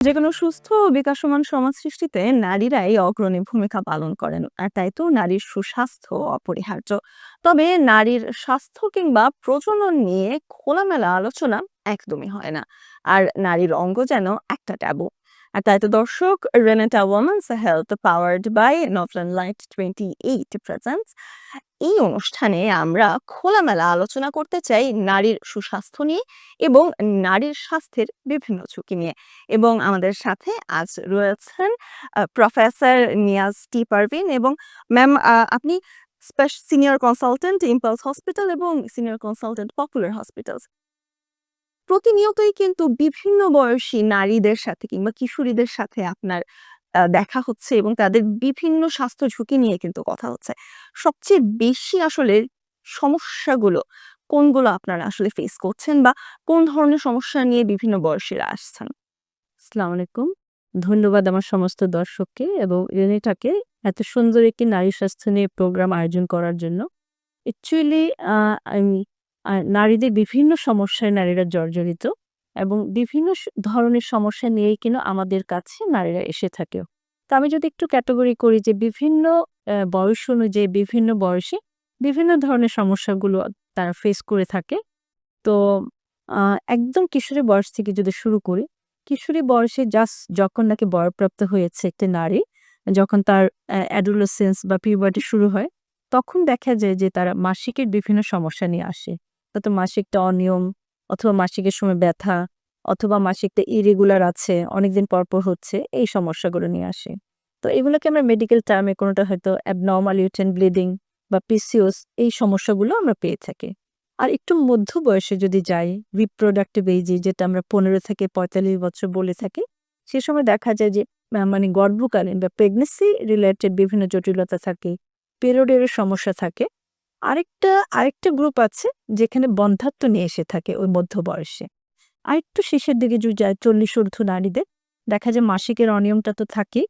যেকোনো সুস্থ ও বিকাশমান সমাজ সৃষ্টিতে নারীরাই অগ্রণী ভূমিকা পালন করেন, আর তাই তো নারীর সুস্বাস্থ্য অপরিহার্য। তবে নারীর স্বাস্থ্য কিংবা প্রজনন নিয়ে খোলামেলা আলোচনা একদমই হয় না, আর নারীর অঙ্গ যেন একটা ট্যাবু। আর তাই তো দর্শক Renata women's health powered by Novelon lite twenty eight presents এই অনুষ্ঠানে আমরা খোলামেলা আলোচনা করতে চাই নারীর সুস্বাস্থ্য নিয়ে এবং নারীর স্বাস্থ্যের বিভিন্ন ঝুঁকি নিয়ে। এবং আমাদের সাথে আজ রয়েছেন প্রফেসর নিয়াজ টি পারভিন এবং ম্যাম আপনি সিনিয়র কনসালটেন্ট ইম্পালস হসপিটাল এবং সিনিয়র কনসালটেন্ট পপুলার হসপিটালস। প্রতিনিয়তই কিন্তু বিভিন্ন বয়সী নারীদের সাথে কিংবা কিশোরীদের সাথে আপনার দেখা হচ্ছে এবং তাদের বিভিন্ন স্বাস্থ্য ঝুঁকি নিয়ে কিন্তু কথা হচ্ছে। সবচেয়ে বেশি আসলে সমস্যাগুলো কোনগুলো আপনারা আসলে ফেস করছেন বা কোন ধরনের সমস্যা নিয়ে বিভিন্ন বয়সীরা আসছেন? আসসালামু আলাইকুম। ধন্যবাদ আমার সমস্ত দর্শককে এবং রেনেটাকে এত সুন্দর একটি নারী স্বাস্থ্য নিয়ে প্রোগ্রাম আয়োজন করার জন্য। অ্যাকচুয়ালি আমি নারীদের বিভিন্ন সমস্যায় নারীরা জর্জরিত এবং বিভিন্ন ধরনের সমস্যা নিয়েই কিন্তু আমাদের কাছে নারীরা এসে থাকে। তো আমি যদি একটু ক্যাটাগরি করি যে বিভিন্ন বয়স অনুযায়ী বিভিন্ন বয়সে বিভিন্ন ধরনের সমস্যাগুলো তারা ফেস করে থাকে। তো একদম কিশোরী বয়স থেকে যদি শুরু করি, কিশোরী বয়সে জাস্ট যখন নাকি বয়ঃপ্রাপ্ত হয়েছে একটি নারী, যখন তার অ্যা অ্যাডোলেসেন্স বা পিউবার্টি শুরু হয়, তখন দেখা যায় যে তারা মাসিকের বিভিন্ন সমস্যা নিয়ে আসে। হয়তো মাসিকটা অনিয়ম অথবা মাসিকের সময় ব্যথা অথবা মাসিকটা ইরেগুলার আছে, অনেকদিন পর, পর হচ্ছে, এই সমস্যাগুলো নিয়ে আসে। তো এগুলোকে আমরা মেডিকেল টার্মে কোনোটা হয়তো অ্যাবনরমাল ইউটেরাইন ব্লিডিং বা পিসিওস এই সমস্যাগুলো আমরা পেয়ে থাকি। আর একটু মধ্য বয়সে যদি যাই, রিপ্রোডাক্টিভ এইজে যেটা আমরা ১৫ থেকে ৪৫ বছর বলে থাকি, সে সময় দেখা যায় যে মানে গর্ভকালীন বা প্রেগন্যান্সি রিলেটেড বিভিন্ন জটিলতা থাকে, পিরিয়ডের সমস্যা থাকে। আরেকটা আরেকটা গ্রুপ আছে যেখানে বন্ধ্যাত্ব নিয়ে এসে থাকে ওই মধ্য বয়সে। আরেকটু শেষের দিকে যদি যাই ৪০ ঊর্ধ্ব নারীদের, দেখা যায় মাসিকের অনিয়মটা তো থাকেই।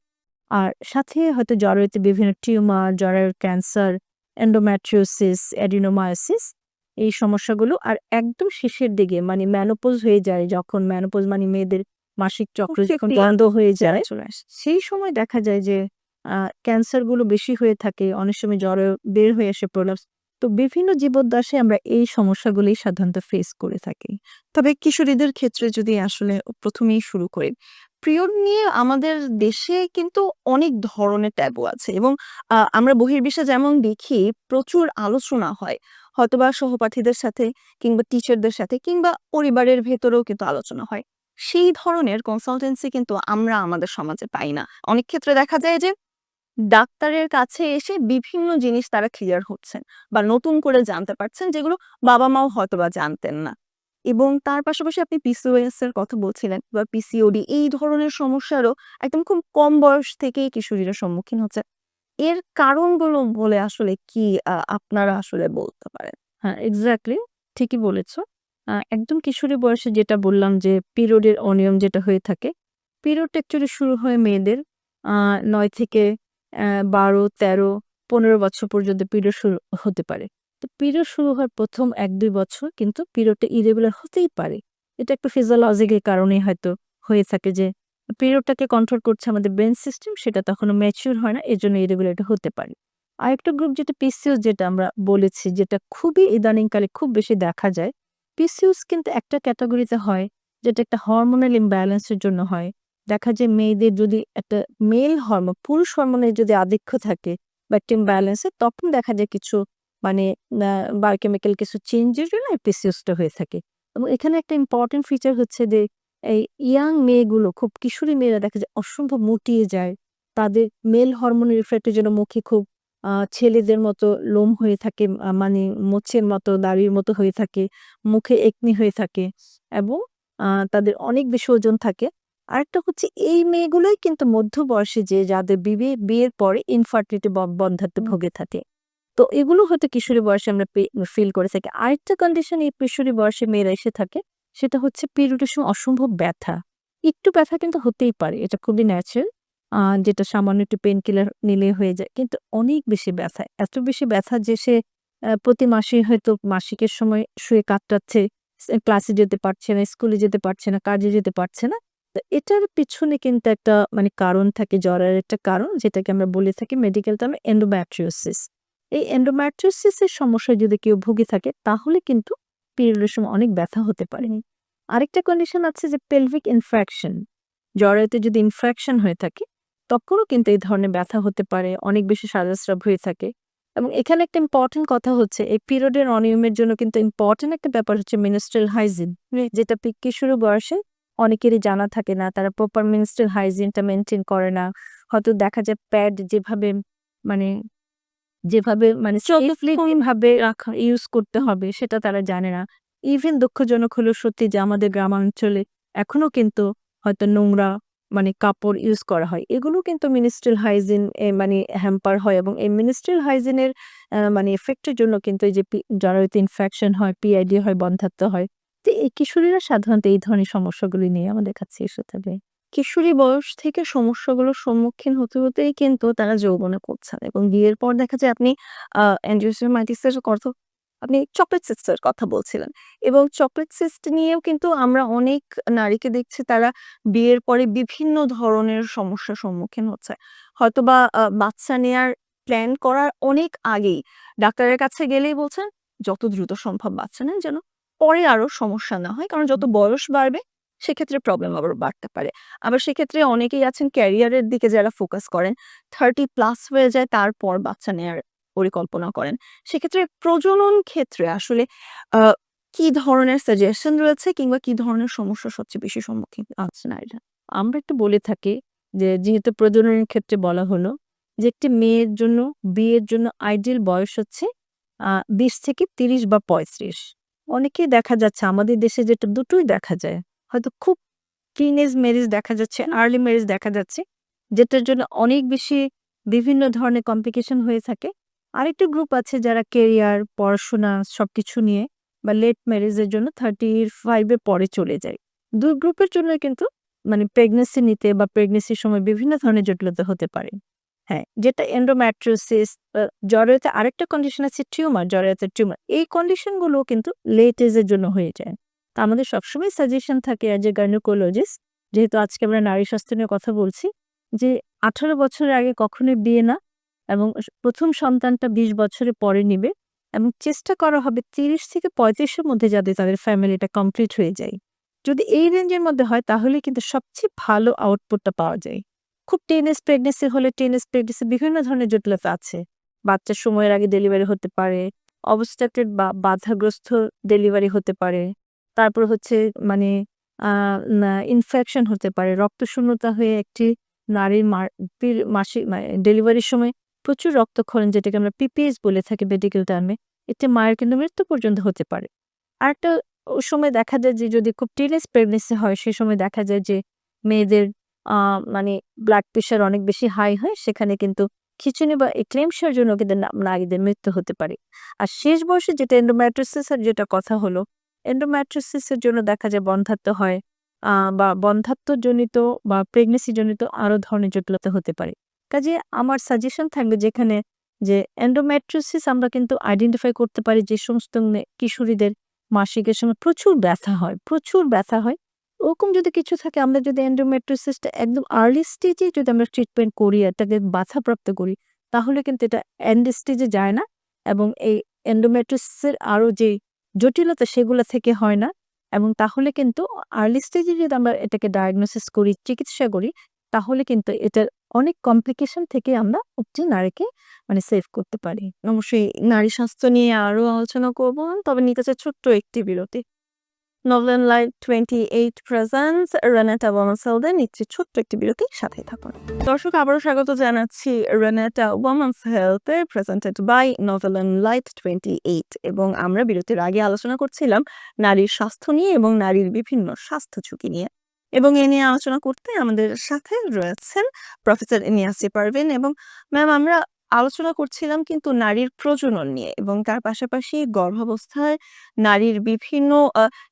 আর সাথে হয়তো জরায়ুতে বিভিন্ন টিউমার, জরায়ুর ক্যান্সার, এন্ডোমেট্রিওসিস, অ্যাডিনোমায়োসিস এই সমস্যাগুলো আর একদম শেষের দিকে মানে মেনোপজ হয়ে যায় যখন মেনোপজ মানে মেয়েদের মাসিক চক্র যখন বন্ধ হয়ে যায়। সেই সময় দেখা যায় যে ক্যান্সারগুলো বেশি হয়ে থাকে। অনেক সময় জরায়ু বের হয়ে আসে প্রলাপস। তো বিভিন্ন জীবদ্দশায় আমরা এই সমস্যাগুলোই সাধারণত ফেস করে থাকি। তবে কিশোরীদের ক্ষেত্রে যদি আসলে প্রথমেই শুরু করি, পিরিয়ড নিয়ে আমাদের দেশে কিন্তু অনেক ধরনের ট্যাবু আছে এবং আমরা বহির্বিশ্বে যেমন দেখি প্রচুর আলোচনা হয়। হয়তোবা সহপাঠীদের সাথে কিংবা টিচারদের সাথে কিংবা পরিবারের ভেতরেও কিন্তু আলোচনা হয়। সেই ধরনের কনসালটেন্সি কিন্তু আমরা আমাদের সমাজে পাই না। অনেক ক্ষেত্রে দেখা যায় যে ডাক্তারের কাছে এসে বিভিন্ন জিনিস তারা ক্লিয়ার হচ্ছেন বা নতুন করে জানতে পারছেন যেগুলো বাবা-মাও হয়তো বা জানতেন না। এবং তার পাশাপাশি আপনি পিসিওএস এর কথা বলছিলেন বা পিসিওডি এই ধরনের সমস্যারও একদম খুব কম বয়স থেকেই কিশোরীরা সম্মুখীন হচ্ছে। এর কারণগুলো বলে আসলে কি আপনারা আসলে বলতে পারেন? হ্যাঁ, এক্সাক্টলি ঠিকই বলেছ। একদম কিশোরী বয়সে যেটা বললাম যে পিরিয়ডের অনিয়ম যেটা হয়ে থাকে, পিরিয়ডটা অ্যাকচুয়ালি শুরু হয় মেয়েদের ৯ থেকে ১২, ১৩, ১৫ বছর পর্যন্ত পিরিয়ড শুরু হতে পারে। তো পিরিয়ড শুরু হওয়ার ১ম ১-২ বছর কিন্তু পিরিয়ডটা ইরেগুলার হতেই পারে। এটা একটু ফিজিওলজিক্যাল কারণেই হয়তো হয়ে থাকে যে পিরিয়ডটাকে কন্ট্রোল করছে আমাদের ব্রেইন সিস্টেম সেটা তখনও ম্যাচিউর হয় না। এজন্য ইরেগুলারিটি হতে পারে। আরেকটা গ্রুপ যেটা পিসিওস যেটা আমরা বলেছি যেটা খুবই ইদানিংকালে খুব বেশি দেখা যায়। পিসিওস কিন্তু একটা ক্যাটাগরিতে হয় যেটা একটা হরমোনাল ইমব্যালেন্স এর জন্য হয়। দেখা যায় মেয়েদের যদি একটা মেল হরমোন, পুরুষ হরমোনের যদি আধিক্য থাকে বা একটা ইমব্যালেন্স এ তখন দেখা যায় কিছু মানে বায়োকেমিক্যাল কিছু চেঞ্জের জন্য এই পিসিওসটা হয়ে থাকে। এবং এখানে একটা ইম্পোর্টেন্ট ফিচার হচ্ছে যে এই ইয়াং মেয়েগুলো খুব কিশোরী মেয়েরা দেখা যায় অসম্ভব মুটিয়ে যায়। তাদের মেল হরমোনের ইফেক্ট জন্য মুখে খুব ছেলেদের মতো লোম হয়ে থাকে মানে মোচের মতো, দাড়ির মতো হয়ে থাকে। মুখে একনি হয়ে থাকে এবং তাদের অনেক বেশি ওজন থাকে। আরেকটা হচ্ছে এই মেয়েগুলোই কিন্তু মধ্য বয়সে যে যাদের বিবে বিয়ের পরে ইনফার্টিলিটি ব বন্ধ্যাত্বে ভুগে থাকে। তো এগুলো হয়তো কিশোরী বয়সে আমরা ফিল করে থাকি। আরেকটা কন্ডিশন এই কিশোরী বয়সে মেয়েরা এসে থাকে, সেটা হচ্ছে পিরিয়ডের সময় অসম্ভব ব্যথা। একটু ব্যথা কিন্তু হতেই পারে। এটা খুবই ন্যাচারাল। যেটা সামান্য একটু পেইন কিলার নিলেই হয়ে যায়। কিন্তু অনেক বেশি ব্যথা। এত বেশি ব্যথা যে সে প্রতি মাসে হয়তো মাসিকের সময় শুয়ে কাটাচ্ছে ক্লাসে যেতে পারছে না, স্কুলে যেতে পারছে না, কাজে যেতে পারছে না। এটার পিছনে কিন্তু একটা মানে কারণ থাকে জ্বরের একটা কারণ যেটাকে আমরা বলে থাকি মেডিকেল টার্মে এন্ডোম্যাট্রিওসিস এই এন্ডোম্যাট্রিওসিসের সমস্যায় যদি কেউ ভুগে থাকে তাহলে কিন্তু পিরিয়ডের সময় অনেক ব্যথা হতে পারে। আরেকটা কন্ডিশন আছে যে পেলভিক ইনফেকশন জ্বরেতে যদি ইনফেকশন হয়ে থাকে তখনও কিন্তু এই ধরনের ব্যথা হতে পারে অনেক বেশি সাজাস্রাব হয়ে থাকে। এবং এখানে একটা ইম্পর্টেন্ট কথা হচ্ছে এই পিরিয়ডের অনিয়মের জন্য কিন্তু ইম্পর্টেন্ট একটা ব্যাপার হচ্ছে মিনিস্ট্রাল হাইজিন যেটা কিশোর বয়সে অনেকেরই জানা থাকে না তারা প্রপার মিনিস্ট্রাল হাইজিনটা মেনটেন করে না। হয়তো দেখা যায় প্যাড যেভাবে মানে যেভাবে মানে ভাবে রাখা ইউজ করতে হবে সেটা তারা জানে না। ইভেন দুঃখজনক হলো সত্যি যে আমাদের গ্রামাঞ্চলে এখনও কিন্তু হয়তো নোংরা মানে কাপড় ইউজ করা হয়। এগুলো কিন্তু মিনিস্ট্রাল হাইজিন মানে হ্যাম্পার হয় এবং এই মিনিস্ট্রাল হাইজিনের মানে এফেক্টের জন্য কিন্তু এই যে জরায়ুতে ইনফেকশন হয় পিআইডি হয় বন্ধাত্ম হয় তো এই কিশোরীরা সাধারণত এই ধরনের সমস্যাগুলি নিয়ে আমাদের কাছে এসে থাকে। কিশোরী বয়স থেকে সমস্যাগুলোর সম্মুখীন হতে হতেই কিন্তু তারা যৌবনে পড়ছেন এবং বিয়ের পর দেখা যায় আপনি আহ এন্ডিওসিওমাইটিসের কথা আপনি চকলেট সিস্টের কথা বলছিলেন এবং চকলেট সিস্ট নিয়েও কিন্তু আমরা অনেক নারীকে দেখছি তারা বিয়ের পরে বিভিন্ন ধরনের সমস্যার সম্মুখীন হচ্ছে। হয়তোবা বাচ্চা নেয়ার প্ল্যান করার অনেক আগেই ডাক্তারের কাছে গেলেই বলছেন, যত দ্রুত সম্ভব বাচ্চা নেন যেন। পরে আরও সমস্যা না হয়। কারণ যত বয়স বাড়বে সেক্ষেত্রে প্রবলেম আবার বাড়তে পারে। আবার সেক্ষেত্রে অনেকেই আছেন ক্যারিয়ারের দিকে যারা ফোকাস করেন থার্টি প্লাস হয়ে যায় তারপর বাচ্চা নেয়ার পরিকল্পনা করেন। সেক্ষেত্রে প্রজনন ক্ষেত্রে আসলে কি ধরনের সাজেশন রয়েছে কিংবা কি ধরনের সমস্যা সবচেয়ে বেশি সম্মুখীন আছে নারীরা? আমরা একটু বলে থাকি যে যেহেতু প্রজননের ক্ষেত্রে বলা হলো যে একটি মেয়ের জন্য বিয়ের জন্য আইডিয়াল বয়স হচ্ছে আহ, বিশ থেকে তিরিশ বা পঁয়ত্রিশ। অনেকেই দেখা যাচ্ছে, আমাদের দেশে যেটা দুটোই দেখা যায়। হয়তো খুব টিনেজ ম্যারেজ দেখা যাচ্ছে আর্লি ম্যারেজ দেখা যাচ্ছে, যেটার জন্য অনেক বেশি বিভিন্ন ধরনের কমপ্লিকেশন হয়ে থাকে। আরেকটি গ্রুপ আছে যারা কেরিয়ার পড়াশোনা সবকিছু নিয়ে বা লেট ম্যারেজের জন্য থার্টি ফাইভের পরে চলে যায়। দুই গ্রুপের জন্য কিন্তু মানে প্রেগনেন্সি নিতে বা প্রেগনেন্সির সময় বিভিন্ন ধরনের জটিলতা হতে পারে। হ্যাঁ যেটা এন্ডোম্যাট্রোসিস জ্বরেতে আরেকটা কন্ডিশন আছে টিউমার জ্বরেতে টিউমার এই কন্ডিশনগুলো কিন্তু লেট এজের জন্য হয়ে যায়। তা আমাদের সবসময় সাজেশন থাকে অ্যাজ এ গাইনোকোলজিস্ট যেহেতু আজকে আমরা নারী স্বাস্থ্য নিয়ে কথা বলছি, যে আঠারো বছরের আগে কখনোই বিয়ে না এবং প্রথম সন্তানটা বিশ বছরের পরে নিবে এবং চেষ্টা করা হবে তিরিশ থেকে পঁয়ত্রিশের মধ্যে যাতে তাদের ফ্যামিলিটা কমপ্লিট হয়ে যায়। যদি এই রেঞ্জের মধ্যে হয় তাহলে কিন্তু সবচেয়ে ভালো আউটপুটটা পাওয়া যায়। খুব টেনেস প্রেগনেন্সি হলে টেনেস প্রেগনেন্সি বিভিন্ন ধরনের জটিলতা আছে। বাচ্চার সময়ের আগে ডেলিভারি হতে পারে অবস্ট্রাক্টেড বা বাধাগ্রস্ত ডেলিভারি হতে পারে। তারপর হচ্ছে মানে ইনফেকশন হতে পারে। রক্তশূন্যতা হয়ে একটি নারীর মাসিক ডেলিভারির সময় প্রচুর রক্তক্ষরণ, যেটাকে আমরা পিপিএস বলে থাকি মেডিকেল টার্মে এতে মায়ের কিন্তু মৃত্যু পর্যন্ত হতে পারে। আরেকটা সময় দেখা যায় যে যদি খুব টিনেজ প্রেগনেন্সি হয় সেই সময় দেখা যায় যে মেয়েদের মানে ব্লাড প্রেশার অনেক বেশি হাই হয়, সেখানে কিন্তু খিচুনি বা এক্লেমশার জন্য কিন্তু নারীদের মৃত্যু হতে পারে। আর শেষ বয়সে যেটা এন্ডোম্যাট্রোসিস এর যেটা কথা হলো এন্ডোম্যাট্রোসিসের জন্য দেখা যায় বন্ধাত্ম হয় বা বন্ধাত্মজনিত বা প্রেগনেন্সি জনিত আরও ধরনের জটিলতা হতে পারে। কাজে আমার সাজেশন থাকবে যেখানে যে এন্ডোমেট্রোসিস আমরা কিন্তু আইডেন্টিফাই করতে পারি যে সমস্ত কিশোরীদের মাসিকের সময় প্রচুর ব্যথা হয়, প্রচুর ব্যথা হয় ওরকম যদি কিছু থাকে, আমরা যদি এন্ডোমেট্রোসিসটা একদম আর্লি স্টেজে যদি আমরা ট্রিটমেন্ট করি, এটাকে বাধাপ্রাপ্ত করি, তাহলে কিন্তু এটা এন্ড স্টেজে যায় না এবং এই এন্ডোমেট্রোসিসের আরও যে জটিলতা সেগুলো থেকে হয় না এবং তাহলে কিন্তু আর্লি স্টেজে যদি আমরা এটাকে ডায়াগনোসিস করি, চিকিৎসা করি, তাহলে কিন্তু এটার অনেক কমপ্লিকেশন থেকে আমরা একটি নারীকে মানে সেভ করতে পারি। অবশ্যই নারী স্বাস্থ্য নিয়ে আরও আলোচনা করব। তবে নিতে চাই ছোট্ট একটি বিরতি। নভেন lite twenty eight presents Renata ওয়ামাসেলদের নিচ্ছে ছোট্ট একটি বিরতি সাথে থাকুন। দর্শক, আবারও স্বাগত জানাচ্ছি Renata women's হেলথে presented by Novelon lite twenty eight এবং আমরা বিরতির আগে আলোচনা করছিলাম নারীর স্বাস্থ্য নিয়ে এবং নারীর বিভিন্ন স্বাস্থ্য ঝুঁকি নিয়ে। এবং এ নিয়ে আলোচনা করতে আমাদের সাথে রয়েছেন প্রফেসর ইনিয়াসি পারভিন। এবং ম্যাম, আমরা আলোচনা করছিলাম কিন্তু নারীর প্রজনন নিয়ে এবং তার পাশাপাশি গর্ভাবস্থায় নারীর বিভিন্ন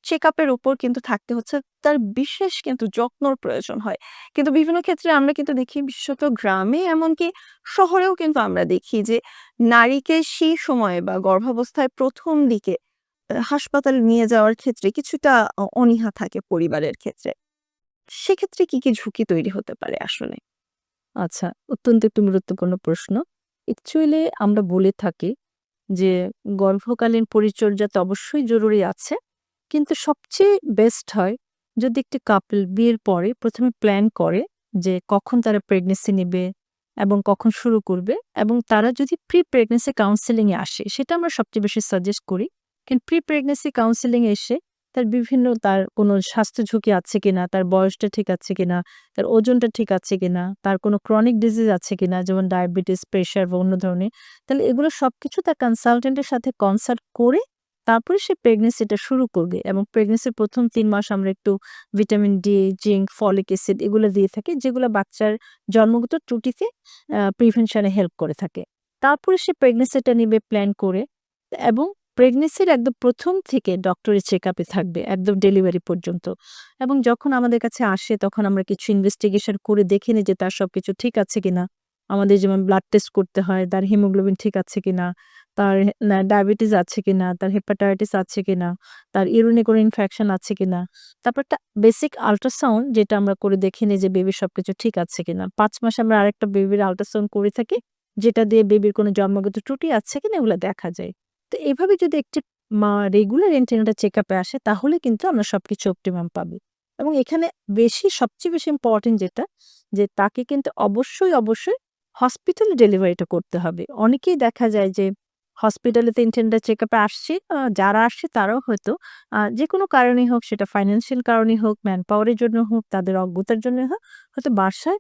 চেক আপের উপর কিন্তু থাকতে হচ্ছে তার বিশেষ কিন্তু যত্নর প্রয়োজন হয় কিন্তু বিভিন্ন ক্ষেত্রে আমরা কিন্তু দেখি বিশেষত গ্রামে এমনকি শহরেও কিন্তু আমরা দেখি যে নারীকে সেই সময়ে বা গর্ভাবস্থায় প্রথম দিকে হাসপাতালে নিয়ে যাওয়ার ক্ষেত্রে কিছুটা অনীহা থাকে পরিবারের ক্ষেত্রে সেক্ষেত্রে কি, কি ঝুঁকি তৈরি হতে পারে আসলে? আচ্ছা, অত্যন্ত একটি গুরুত্বপূর্ণ প্রশ্ন। অ্যাকচুয়ালি আমরা বলে থাকি যে, গর্ভকালীন পরিচর্যা তো অবশ্যই জরুরি আছে। কিন্তু সবচেয়ে বেস্ট হয় যদি একটি কাপল বিয়ের পরে প্রথমে প্ল্যান করে যে, কখন তারা প্রেগনেন্সি নেবে এবং কখন শুরু করবে এবং তারা যদি প্রি প্রেগন্যান্সি কাউন্সেলিং এ আসে, সেটা আমরা সবচেয়ে বেশি সাজেস্ট করি। কিন্তু প্রি প্রেগন্যান্সি কাউন্সেলিং এসে তার বিভিন্ন তার কোনো স্বাস্থ্য ঝুঁকি আছে কিনা, তার বয়সটা ঠিক আছে কিনা, তার ওজনটা ঠিক আছে কিনা, তার কোনো ক্রনিক ডিজিজ আছে কিনা যেমন ডায়াবেটিস, প্রেশার বা অন্য ধরনের। তাহলে এগুলো সবকিছু তার কনসালটেন্টের সাথে কনসাল্ট করে তারপরে সে প্রেগনেন্সিটা শুরু করবে এবং প্রেগনেন্সির প্রথম তিন মাস আমরা একটু vitamin D, zinc, folic acid এগুলো দিয়ে থাকি যেগুলো বাচ্চার জন্মগত ত্রুটিতে প্রিভেনশন হেল্প করে থাকে। তারপরে সে প্রেগনেন্সিটা নিবে প্ল্যান করে এবং প্রেগন্যান্সির একদম প্রথম থেকে ডক্টরের চেক আপে থাকবে একদম ডেলিভারি পর্যন্ত। এবং যখন আমাদের কাছে আসে তখন আমরা কিছু ইনভেস্টিগেশন করে দেখে নিই যে তার সবকিছু ঠিক আছে কিনা। আমাদের যেমন ব্লাড টেস্ট করতে হয়, তার হিমোগ্লোবিন ঠিক আছে কিনা, তার ডায়াবেটিস আছে কিনা, তার হেপাটাইটিস আছে কিনা, তার ইউরিনে কোনো ইনফেকশন আছে কিনা। তারপর একটা বেসিক আল্ট্রাসাউন্ড যেটা আমরা করে দেখে নিই যে বেবির সবকিছু ঠিক আছে কিনা। পাঁচ মাসে আমরা আরেকটা বেবির আল্ট্রাসাউন্ড করে থাকি যেটা দিয়ে বেবির কোনো জন্মগত ত্রুটি আছে কিনা এগুলা দেখা যায়। তো এভাবে যদি একটি রেগুলার এন্টিনাটাল চেক আপে আসে তাহলে কিন্তু আমরা সব কিছু অপটিমাম পাবো। এবং এখানে বেশি সবচেয়ে বেশি ইম্পোর্টেন্ট যেটা যে তাকে কিন্তু অবশ্যই, অবশ্যই হসপিটালে ডেলিভারিটা করতে হবে। অনেকেই দেখা যায় যে হসপিটালে তো এন্টিনাটাল চেক আপে আসছে যারা আসছে তারাও হয়তো যে কোনো কারণেই হোক সেটা ফাইন্যান্সিয়াল কারণেই হোক, ম্যান পাওয়ারের জন্য হোক, তাদের অজ্ঞতার জন্য হোক হয়তো বাসায়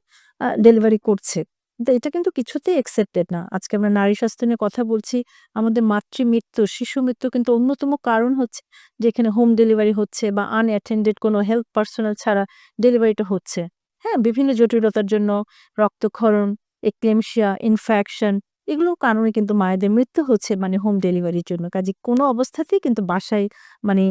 ডেলিভারি করছে। এটা কিন্তু কিছুতেই অ্যাকসেপ্টেড না। আজকে আমরা নারী স্বাস্থ্য নিয়ে কথা বলছি। আমাদের মাতৃমৃত্যু, শিশু মৃত্যু কিন্তু অন্যতম কারণ হচ্ছে যেখানে হোম ডেলিভারি হচ্ছে বা আনঅ্যাটেন্ডেড কোনো হেলথ পার্সোনাল ছাড়া ডেলিভারিটা হচ্ছে। হ্যাঁ? বিভিন্ন জটিলতার জন্য রক্তক্ষরণ, এক্লেমশিয়া, ইনফেকশন এগুলোর কারণে কিন্তু মায়েদের মৃত্যু হচ্ছে মানে হোম ডেলিভারির জন্য। কাজেই কোনো অবস্থাতেই কিন্তু বাসায় মানে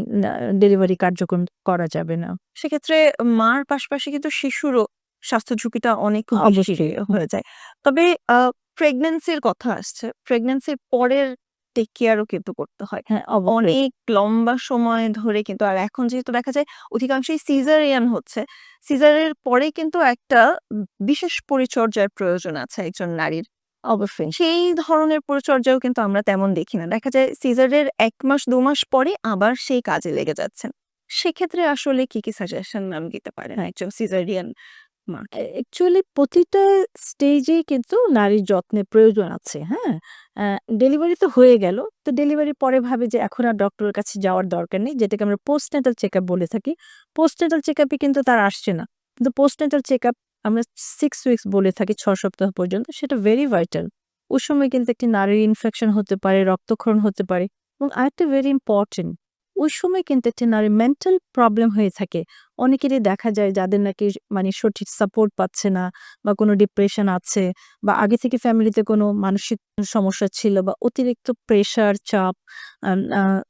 ডেলিভারি কার্যক্রম করা যাবে না। সেক্ষেত্রে মার পাশাপাশি কিন্তু শিশুরও স্বাস্থ্য ঝুঁকিটা অনেক অবশ্যই। হয়ে যায়। তবে আ প্রেগন্যান্সির কথা আসছে। প্রেগন্যান্সির পরের টেক কেয়ারও কিন্তু করতে হয়। হ্যাঁ, অনেক লম্বা সময় ধরে কিন্তু আর এখন যেহেতু দেখা যায় অধিকাংশই সিজারিয়ান হচ্ছে। সিজারের পরে কিন্তু একটা বিশেষ পরিচর্যার প্রয়োজন আছে একজন নারীর। অবশ্যই। সেই ধরনের পরিচর্যাও কিন্তু আমরা তেমন দেখি না। দেখা যায় সিজারের এক মাস দু মাস পরে আবার সেই কাজে লেগে যাচ্ছেন। সেক্ষেত্রে আসলে কি, কি সাজেশন ম্যাম দিতে পারেন হ্যাঁ। একজন সিজারিয়ান অ্যা অ্যাকচুয়ালি প্রতিটা স্টেজেই কিন্তু নারীর যত্নের প্রয়োজন আছে। হ্যাঁ? ডেলিভারি তো হয়ে গেল। তো ডেলিভারির পরে ভাবে যে এখন আর ডক্টরের কাছে যাওয়ার দরকার নেই। যেটাকে আমরা পোস্টন্যাটাল চেকআপ বলে থাকি। পোস্টন্যাটাল চেকআপ কিন্তু তার আসছে না। কিন্তু পোস্টন্যাটাল চেকআপ আমরা 6 উইকস বলে থাকি ৬ সপ্তাহ পর্যন্ত। সেটা ভেরি ভাইটাল। ওই সময় কিন্তু একটি নারীর ইনফেকশন হতে পারে, রক্তক্ষরণ হতে পারে এবং আরেকটা ভেরি ইম্পোর্টেন্ট ওই সময় কিন্তু একটি নারীর মেন্টাল প্রবলেম হয়ে থাকে। অনেকেরই দেখা যায় যাদের নাকি মানে সঠিক সাপোর্ট পাচ্ছে না বা কোনো ডিপ্রেশন আছে বা আগে থেকে ফ্যামিলিতে কোনো মানসিক সমস্যা ছিল বা অতিরিক্ত প্রেশার, চাপ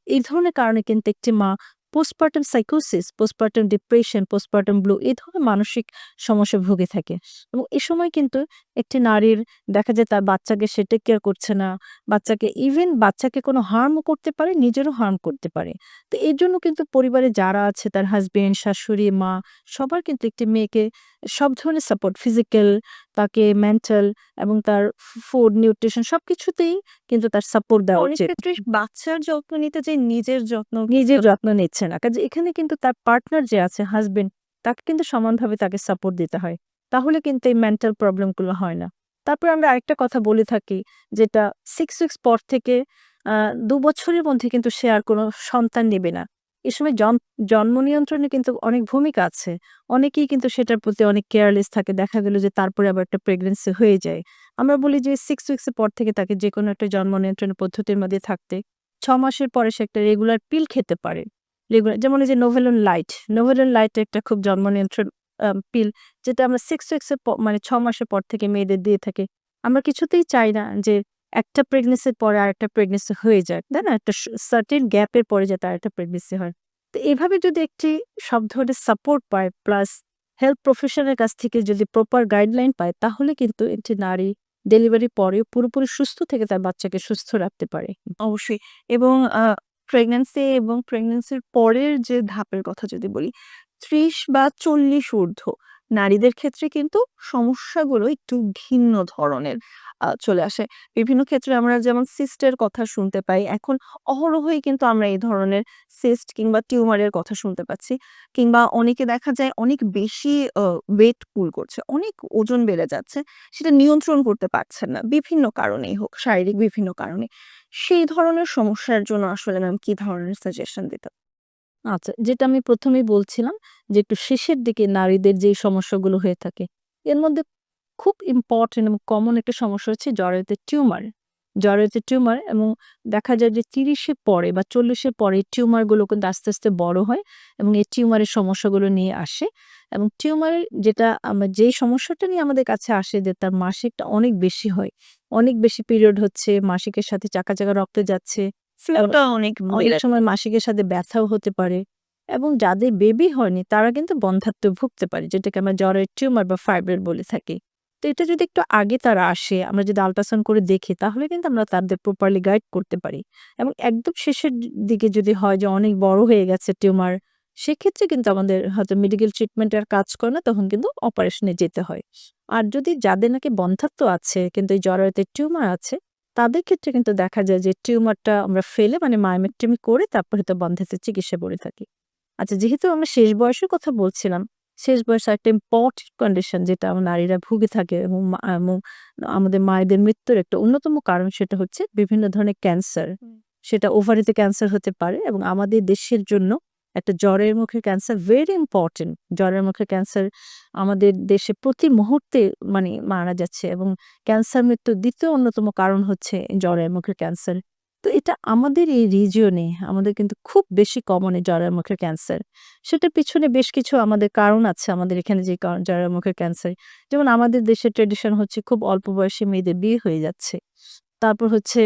এই ধরনের কারণে কিন্তু একটি মা পোস্টপার্টাম সাইকোসিস, পোস্টপার্টাম ডিপ্রেশন, পোস্টপার্টাম ব্লু এই ধরনের মানসিক সমস্যা ভুগে থাকে। এবং এ সময় কিন্তু একটি নারীর দেখা যায় তার বাচ্চাকে সে টেক কেয়ার করছে না। বাচ্চাকে ইভেন বাচ্চাকে কোনো হার্মও করতে পারে, নিজেরও হার্ম করতে পারে। তো এর জন্য কিন্তু পরিবারে যারা আছে তার হাজব্যান্ড শাশুড়ি, মা সবার কিন্তু একটি মেয়েকে সব ধরনের সাপোর্ট ফিজিক্যাল, তাকে মেন্টাল এবং তার ফুড, নিউট্রিশন সবকিছুতেই কিন্তু তার সাপোর্ট দেওয়া উচিত। বাচ্চার যত্ন নিতে যে নিজের যত্ন নিজের যত্ন নিচ্ছে না। কাজে এখানে কিন্তু তার পার্টনার যে আছে হাজবেন্ড তাকে কিন্তু সমানভাবে তাকে সাপোর্ট দিতে হয়। তাহলে কিন্তু এই মেন্টাল প্রবলেমগুলো হয় না। তারপরে আমরা আরেকটা কথা বলে থাকি যেটা 6 উইকস পর থেকে ২ বছরের মধ্যে কিন্তু সে আর কোনো সন্তান নেবে না। এ সময় জন জন্ম নিয়ন্ত্রণে কিন্তু অনেক ভূমিকা আছে। অনেকেই কিন্তু সেটার প্রতি অনেক কেয়ারলেস থাকে। দেখা গেল যে তারপরে আবার একটা প্রেগন্যান্সি হয়ে যায়। আমরা বলি যে 6 উইকস এর পর থেকে তাকে যেকোনো একটা জন্ম নিয়ন্ত্রণের পদ্ধতির মধ্যে থাকতে। ছ মাসের পরে সে একটা রেগুলার পিল খেতে পারে। রেগুলার যেমন যে নোভেলন লাইট, নোভেলন লাইট একটা খুব জন্ম নিয়ন্ত্রণ পিল যেটা আমরা 6 উইকস এর মানে ছ মাসের পর থেকে মেয়েদের দিয়ে থাকে আমরা কিছুতেই চাই না যে একটা প্রেগনেন্সির পরে আর একটা প্রেগনেন্সি হয়ে যাক। তাই না? একটা সার্টেন গ্যাপ এর পরে যাতে আর একটা প্রেগন্যান্সি হয়। তো এভাবে যদি একটি সব ধরনের সাপোর্ট পায় প্লাস হেলথ প্রফেশনাল এর কাছ থেকে যদি প্রপার গাইডলাইন পায় তাহলে কিন্তু একটি নারী ডেলিভারি পরেও পুরোপুরি সুস্থ থেকে তার বাচ্চাকে সুস্থ রাখতে পারে। অবশ্যই এবং আ প্রেগন্যান্সি এবং প্রেগন্যান্সির পরের যে ধাপের কথা যদি বলি, ত্রিশ বা চল্লিশ ঊর্ধ্ব নারীদের ক্ষেত্রে কিন্তু সমস্যাগুলো একটু ভিন্ন ধরনের চলে আসে। বিভিন্ন ক্ষেত্রে আমরা যেমন সিস্টের কথা শুনতে পাই, এখন অহরহই কিন্তু আমরা এই ধরনের সিস্ট কিংবা টিউমারের কথা শুনতে পাচ্ছি। কিংবা অনেকে দেখা যায় অনেক বেশি ওয়েট পুল করছে, অনেক ওজন বেড়ে যাচ্ছে, সেটা নিয়ন্ত্রণ করতে পারছেন না, বিভিন্ন কারণেই হোক, শারীরিক বিভিন্ন কারণে। সেই ধরনের সমস্যার জন্য আসলে ম্যাম কি ধরনের সাজেশন দিতে আচ্ছা, যেটা আমি প্রথমেই বলছিলাম যে একটু শেষের দিকে নারীদের যেই সমস্যাগুলো হয়ে থাকে, এর মধ্যে খুব ইম্পোর্টেন্ট এবং কমন একটা সমস্যা হচ্ছে জরায়ুতে টিউমার। জরায়ুতে টিউমার এবং দেখা যায় যে তিরিশে পরে বা চল্লিশের পরে টিউমারগুলো কিন্তু আস্তে, আস্তে বড় হয় এবং এই টিউমারের সমস্যাগুলো নিয়ে আসে এবং টিউমারের যেটা আমরা যেই সমস্যাটা নিয়ে আমাদের কাছে আসে যে তার মাসিকটা অনেক বেশি হয়। অনেক বেশি পিরিয়ড হচ্ছে, মাসিকের সাথে চাকা, চাকা রক্ত যাচ্ছে। ফ্লোটা অনেক অনেক সময় মাসিকের সাথে ব্যথাও হতে পারে এবং যাদের বেবি হয়নি তারা কিন্তু বন্ধ্যাত্বে ভুগতে পারে যেটাকে আমরা জ্বরের টিউমার বা ফাইব্রয়েড বলে থাকি। তো এটা যদি একটু আগে তারা আসে আমরা যদি আল্ট্রাসাউন্ড করে দেখি তাহলে কিন্তু আমরা তাদের প্রপারলি গাইড করতে পারি। এবং একদম শেষের দিকে যদি হয় যে অনেক বড় হয়ে গেছে টিউমার সেক্ষেত্রে কিন্তু আমাদের হয়তো মেডিকেল ট্রিটমেন্টের কাজ করে না তখন কিন্তু অপারেশনে যেতে হয়। আর যদি যাদের নাকি বন্ধ্যাত্ব আছে কিন্তু এই জরায়ুতে টিউমার আছে তাদের ক্ষেত্রে কিন্তু দেখা যায় যে টিউমারটা আমরা ফেলে মানে মায়োমেক্টমি করে তারপর হয়তো বন্ধ্যাত্বের চিকিৎসা করে থাকি। আচ্ছা যেহেতু আমরা শেষ বয়সের কথা বলছিলাম, শেষ বয়সে একটা ইম্পর্টেন্ট কন্ডিশন যেটা আমার নারীরা ভুগে থাকে এবং আমাদের মায়েদের মৃত্যুর একটা অন্যতম কারণ সেটা হচ্ছে বিভিন্ন ধরনের ক্যান্সার। সেটা ওভারিতে ক্যান্সার হতে পারে এবং আমাদের দেশের জন্য একটা জ্বরের মুখে ক্যান্সার ভেরি ইম্পর্টেন্ট। জ্বরের মুখে ক্যান্সার আমাদের দেশে প্রতি মুহূর্তে মানে মারা যাচ্ছে এবং ক্যান্সার মৃত্যুর দ্বিতীয় অন্যতম কারণ হচ্ছে জ্বরের মুখের ক্যান্সার। তো এটা আমাদের এই রিজিয়নে আমাদের কিন্তু খুব বেশি কমন এই জ্বরের মুখের ক্যান্সার। সেটার পিছনে বেশ কিছু আমাদের কারণ আছে আমাদের এখানে যে জ্বরের মুখের ক্যান্সার। যেমন আমাদের দেশের ট্র্যাডিশন হচ্ছে খুব অল্প বয়সে মেয়েদের বিয়ে হয়ে যাচ্ছে। তারপর হচ্ছে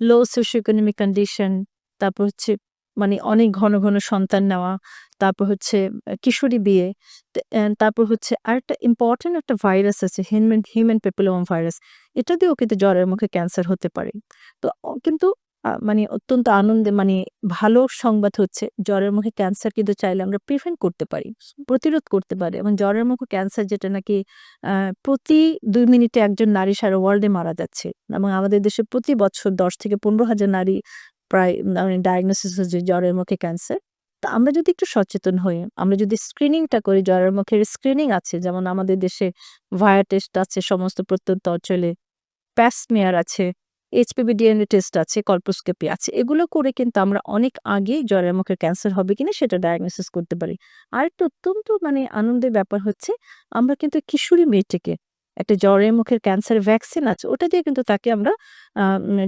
লো সোশিও ইকোনমিক কন্ডিশন, তারপর হচ্ছে মানে অনেক ঘন, ঘন সন্তান নেওয়া, তারপর হচ্ছে কিশোরী বিয়ে, তারপর হচ্ছে আরেকটা ইম্পর্টেন্ট একটা ভাইরাস আছে হিউম্যান হিউম্যান প্যাপিলোমা ভাইরাস। এটা দিয়েও কিন্তু জ্বরের মুখে ক্যান্সার হতে পারে। তো কিন্তু মানে অত্যন্ত আনন্দে মানে ভালো সংবাদ হচ্ছে জ্বরের মুখে ক্যান্সার কিন্তু চাইলে আমরা প্রিভেন্ট করতে পারি, প্রতিরোধ করতে পারি এবং জ্বরের মুখে ক্যান্সার যেটা নাকি প্রতি দুই মিনিটে একজন নারী সারা ওয়ার্ল্ডে মারা যাচ্ছে এবং আমাদের দেশে প্রতি বছর ১০ থেকে ১৫ হাজার নারী প্রায় মানে ডায়াগনোসিস হচ্ছে জ্বরের মুখে ক্যান্সার। তা আমরা যদি একটু সচেতন হই, আমরা যদি স্ক্রিনিংটা করি জ্বরের মুখের স্ক্রিনিং আছে যেমন আমাদের দেশে ভায়া টেস্ট আছে সমস্ত প্রত্যন্ত অঞ্চলে, প্যাপ স্মিয়ার আছে, এইচপিভি ডিএনএ টেস্ট আছে, কলপোস্কোপি আছে। এগুলো করে কিন্তু আমরা অনেক আগেই জ্বরের মুখের ক্যান্সার হবে কিনা সেটা ডায়াগনোসিস করতে পারি। আরেকটা অত্যন্ত মানে আনন্দের ব্যাপার হচ্ছে আমরা কিন্তু কিশোরী মেয়েটিকে একটা জ্বরের মুখের ক্যান্সার ভ্যাকসিন আছে, ওটা দিয়ে কিন্তু তাকে আমরা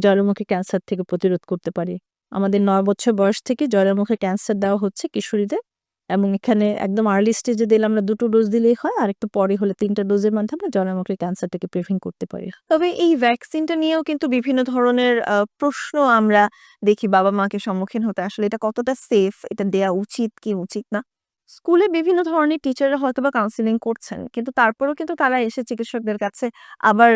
জ্বরের মুখে ক্যান্সার থেকে প্রতিরোধ করতে পারি। আমাদের নয় বছর বয়স থেকে জ্বরের মুখে ক্যান্সার দেওয়া হচ্ছে কিশোরীদের এবং এখানে একদম আর্লি স্টেজে দিলে আমরা দুটো ডোজ দিলেই হয়। আর একটু পরে হলে ৩ টা ডোজের মাধ্যমে আমরা মুখের ক্যান্সারটাকে প্রিভেন্ট করতে পারি। তবে এই ভ্যাকসিনটা নিয়েও কিন্তু বিভিন্ন ধরনের প্রশ্ন আমরা দেখি বাবা-মাকে সম্মুখীন হতে। আসলে এটা কতটা সেফ? এটা দেয়া উচিত কি উচিত না? স্কুলে বিভিন্ন ধরনের টিচাররা হয়তো বা কাউন্সিলিং করছেন। কিন্তু তারপরেও কিন্তু তারা এসে চিকিৎসকদের কাছে আবার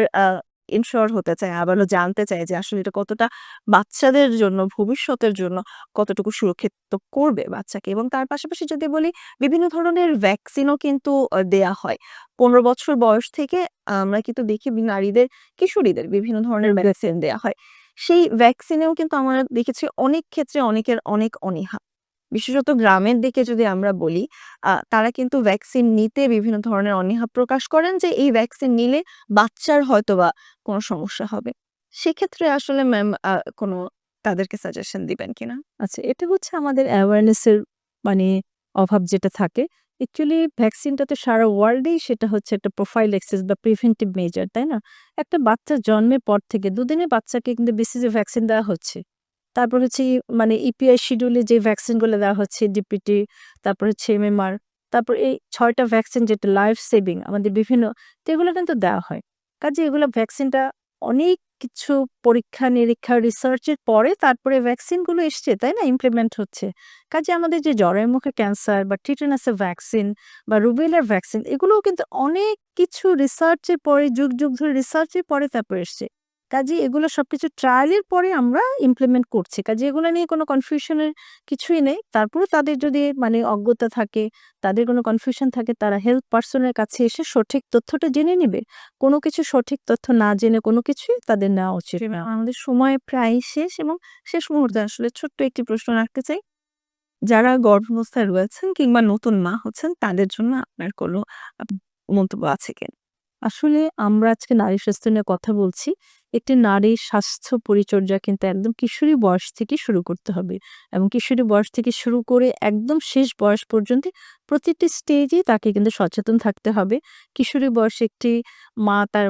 ইনশিওর হতে চায়, আবারও জানতে চায় যে আসলে এটা কতটা বাচ্চাদের জন্য, ভবিষ্যতের জন্য কতটুকু সুরক্ষিত করবে বাচ্চাকে। এবং তার পাশাপাশি যদি বলি বিভিন্ন ধরনের ভ্যাকসিনও কিন্তু দেয়া হয়। ১৫ বছর বয়স থেকে আমরা কিন্তু দেখি নারীদের, কিশোরীদের বিভিন্ন ধরনের ভ্যাকসিন দেয়া হয়। সেই ভ্যাকসিনেও কিন্তু আমরা দেখেছি অনেক ক্ষেত্রে অনেকের অনেক অনীহা। বিশেষত গ্রামের দিকে যদি আমরা বলি, তারা কিন্তু ভ্যাকসিন নিতে বিভিন্ন ধরনের অনীহা প্রকাশ করেন যে এই ভ্যাকসিন নিলে বাচ্চার হয়তো বা কোনো সমস্যা হবে। সেক্ষেত্রে আসলে ম্যাম কোনো তাদেরকে সাজেশন দিবেন কিনা? আচ্ছা এটা হচ্ছে আমাদের অ্যাওয়ারনেস এর মানে অভাব যেটা থাকে। অ্যাকচুয়ালি ভ্যাকসিনটা তো সারা ওয়ার্লডেই সেটা হচ্ছে একটা প্রোফাইল এক্সেস বা প্রিভেন্টিভ মেজার, তাই না? একটা বাচ্চা জন্মের পর থেকে দুদিনে বাচ্চাকে কিন্তু বিসিজি ভ্যাকসিন দেওয়া হচ্ছে। তারপর হচ্ছে মানে ইপিআই শিডিউলে যে ভ্যাকসিনগুলো দেওয়া হচ্ছে ডিপিটি, তারপর হচ্ছে এমএমআর, তারপর এই ছয়টা ভ্যাকসিন যেটা লাইফ সেভিং আমাদের বিভিন্ন এগুলো কিন্তু দেওয়া হয়। কাজে এগুলো ভ্যাকসিনটা অনেক কিছু পরীক্ষা-নিরীক্ষা রিসার্চের পরে তারপরে ভ্যাকসিনগুলো এসছে, তাই না? ইমপ্লিমেন্ট হচ্ছে। কাজে আমাদের যে জ্বরের মুখে ক্যান্সার বা টিটেনাসের ভ্যাকসিন বা রুবেলার ভ্যাকসিন এগুলোও কিন্তু অনেক কিছু রিসার্চের পরে যুগ, যুগ ধরে রিসার্চের পরে তারপর এসছে। কাজে এগুলো সবকিছু ট্রায়ালের পরে আমরা ইমপ্লিমেন্ট করছি। কাজে এগুলো নিয়ে কোনো কনফিউশনের কিছুই নেই। তারপরে তাদের যদি মানে অজ্ঞতা থাকে তাদের কোনো কনফিউশন থাকে তারা হেলথ পার্সনের কাছে এসে সঠিক তথ্যটা জেনে নেবে। কোনো কিছু সঠিক তথ্য না জেনে কোনো কিছুই তাদের নেওয়া উচিত আমাদের সময় প্রায় শেষ এবং শেষ মুহূর্তে আসলে ছোট্ট একটি প্রশ্ন রাখতে চাই। যারা গর্ভাবস্থায় রয়েছেন কিংবা নতুন মা হচ্ছেন তাদের জন্য আপনার কোনো মন্তব্য আছে কিনা? আসলে আমরা আজকে নারী স্বাস্থ্য নিয়ে কথা বলছি। একটি নারীর স্বাস্থ্য পরিচর্যা কিন্তু একদম কিশোরী বয়স থেকে শুরু করতে হবে। এবং কিশোরী বয়স থেকে শুরু করে একদম শেষ বয়স পর্যন্ত প্রতিটি স্টেজে তাকে কিন্তু সচেতন থাকতে হবে। কিশোরী বয়সে একটি মা তার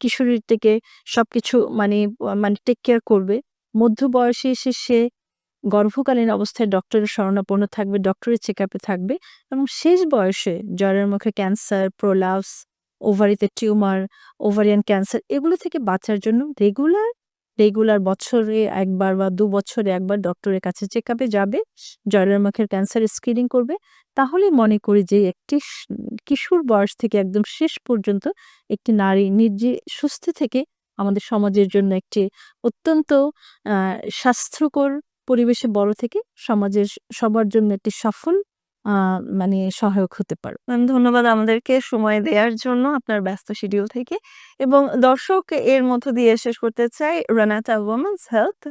কিশোরীর থেকে সবকিছু মানে মানে টেক কেয়ার করবে। মধ্য বয়সে এসে সে গর্ভকালীন অবস্থায় ডক্টরের শরণাপন্ন থাকবে ডক্টরের চেক থাকবে। এবং শেষ বয়সে জ্বরের মুখে ক্যান্সার প্রোলাপস ওভারিতে টিউমার ওভারিয়ান ক্যান্সার এগুলো থেকে বাঁচার জন্য রেগুলার রেগুলার বছরে একবার বা দু বছরে একবার ডক্টরের কাছে চেক আপে যাবে জ্বরের মুখের ক্যান্সার স্ক্রিনিং করবে। তাহলে মনে করি যে একটি কিশোর বয়স থেকে একদম শেষ পর্যন্ত একটি নারী নির্জী সুস্থ থেকে আমাদের সমাজের জন্য একটি অত্যন্ত স্বাস্থ্যকর পরিবেশে বড় থেকে সমাজের সবার জন্য একটি সফল মানে সহায়ক হতে পারো। ধন্যবাদ আমাদেরকে সময় দেওয়ার জন্য আপনার ব্যস্ত শিডিউল থেকে। এবং দর্শক এর মধ্য দিয়ে শেষ করতে চাই রানাটা ওমেন্স হেলথ